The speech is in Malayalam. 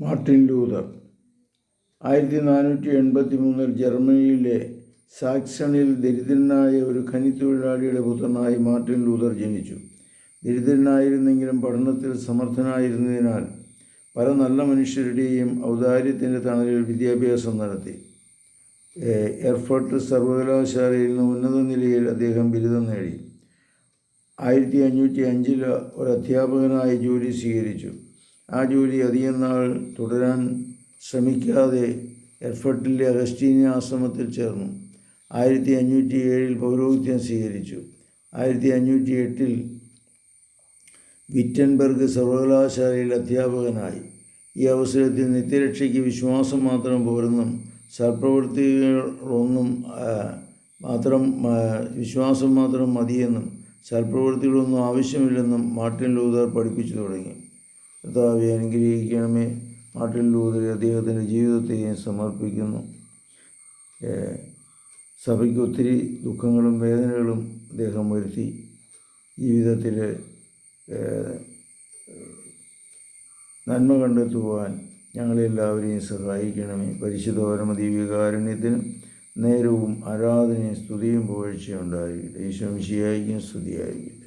Martin Luther. ആയിരത്തി നാനൂറ്റി എൺപത്തി മൂന്നിൽ ജർമ്മനിയിലെ സാക്സണിൽ ദരിദ്രനായ ഒരു ഖനിത്തൊഴിലാളിയുടെ പുത്രനായി മാർട്ടിൻ ലൂതർ ജനിച്ചു. ദരിദ്രനായിരുന്നെങ്കിലും പഠനത്തിൽ സമർത്ഥനായിരുന്നതിനാൽ പല നല്ല മനുഷ്യരുടെയും ഔദാര്യത്തിന്റെ തണലിൽ വിദ്യാഭ്യാസം നടത്തി. എയർഫോർട്ട് സർവകലാശാലയിൽ നിന്ന് ഉന്നത നിലയിൽ അദ്ദേഹം ബിരുദം നേടി. ആയിരത്തി അഞ്ഞൂറ്റി അഞ്ചിൽ ഒരു അധ്യാപകനായി ജോലി സ്വീകരിച്ചു. ആ ജോലി അധികം നാൾ തുടരാൻ ശ്രമിക്കാതെ എർഫർട്ടിലെ അഗസ്റ്റീനിയ ആശ്രമത്തിൽ ചേർന്നു. ആയിരത്തി അഞ്ഞൂറ്റി ഏഴിൽ പൗരോഹിത്യം സ്വീകരിച്ചു. ആയിരത്തി അഞ്ഞൂറ്റി എട്ടിൽ വിറ്റൻബർഗ് സർവകലാശാലയിൽ അധ്യാപകനായി. ഈ അവസരത്തിൽ നിത്യരക്ഷയ്ക്ക് വിശ്വാസം മാത്രം പോരെന്നും സൽപ്രവൃത്തികളൊന്നും മാത്രം വിശ്വാസം മാത്രം മതിയെന്നും സൽപ്രവൃത്തികളൊന്നും ആവശ്യമില്ലെന്നും മാർട്ടിൻ ലൂതർ പഠിപ്പിച്ചു തുടങ്ങി. കർത്താവെ അനുഗ്രഹിക്കണമേ. മാർട്ടിൻ ലൂതർ അദ്ദേഹത്തിന്റെ ജീവിതത്തെയും സമർപ്പിക്കുന്നു. സഭയ്ക്ക് ഒത്തിരി ദുഃഖങ്ങളും വേദനകളും അദ്ദേഹം വരുത്തി. ജീവിതത്തിൽ നന്മ കണ്ടെത്തുവാൻ ഞങ്ങളെല്ലാവരെയും സഹായിക്കണമേ. പരിശുദ്ധ പരമദീവികാരുണ്യത്തിനും നേരവും ആരാധനയും സ്തുതിയും പുകഴ്ചയുണ്ടായിരിക്കട്ടെ ഈശോ മിശിയായിരിക്കും സ്തുതിയായിരിക്കും